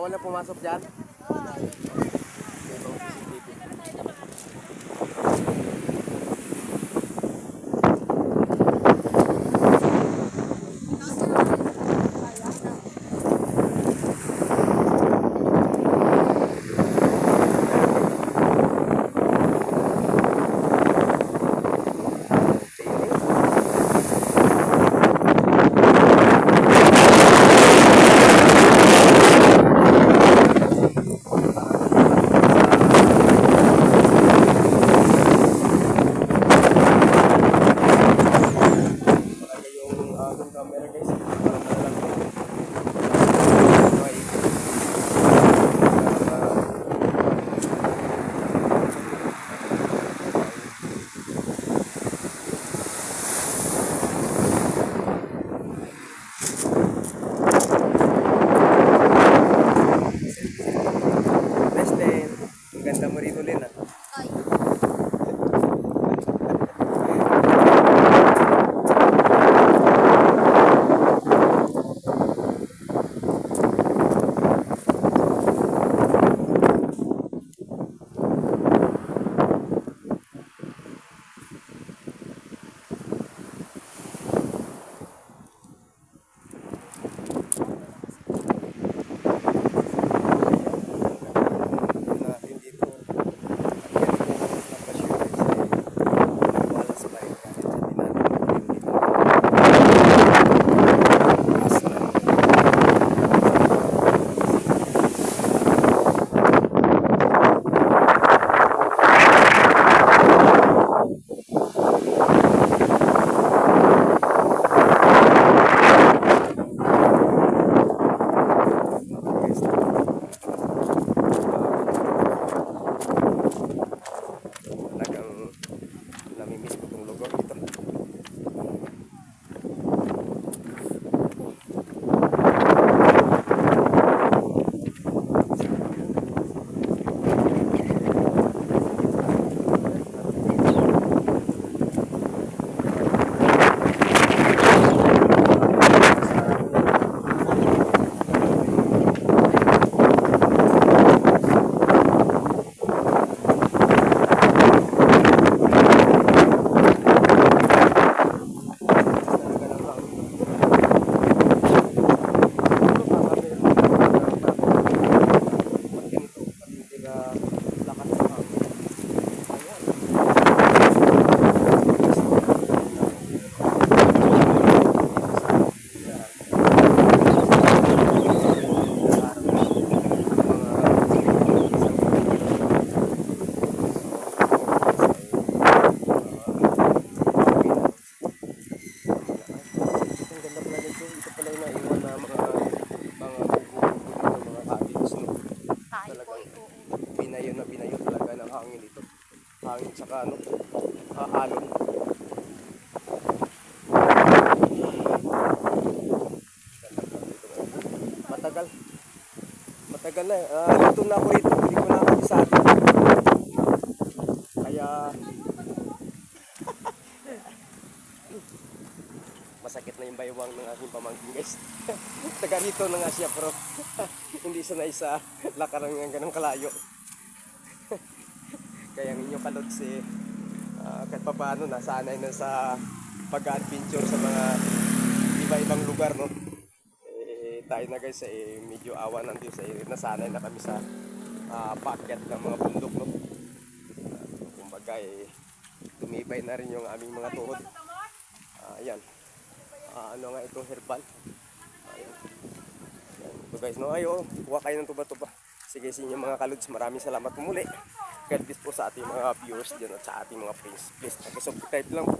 Bawal na pumasok dyan? Saka ano, ah, alon. Matagal. Matagal na eh. Ah, luto na ako rito. Hindi ko na ako isali. Kaya... Masakit na yung baywang ng aking pamangkin guys. Taga rito na nga siya pero hindi sanay sa lakaran ng ganong kalayo. Kaya ang inyong kalot si ah, kahit pa paano nasanay na sa pag-adventure sa mga iba-ibang lugar no. Eh, tayo na guys eh, medyo awa ng Diyos eh, nasanay na kami sa uh, packet ng mga bundok no. Ah, kumbaga eh, tumibay na rin yung aming mga tuhod. Ah, ayan. Ah, ano nga itong herbal. Ayan. So guys, no, ayo, kuha kayo ng tuba-tuba. Sige sa inyo mga kaluds, maraming salamat po. God bless po sa ating mga viewers dyan at sa ating mga friends. Please, subscribe lang po.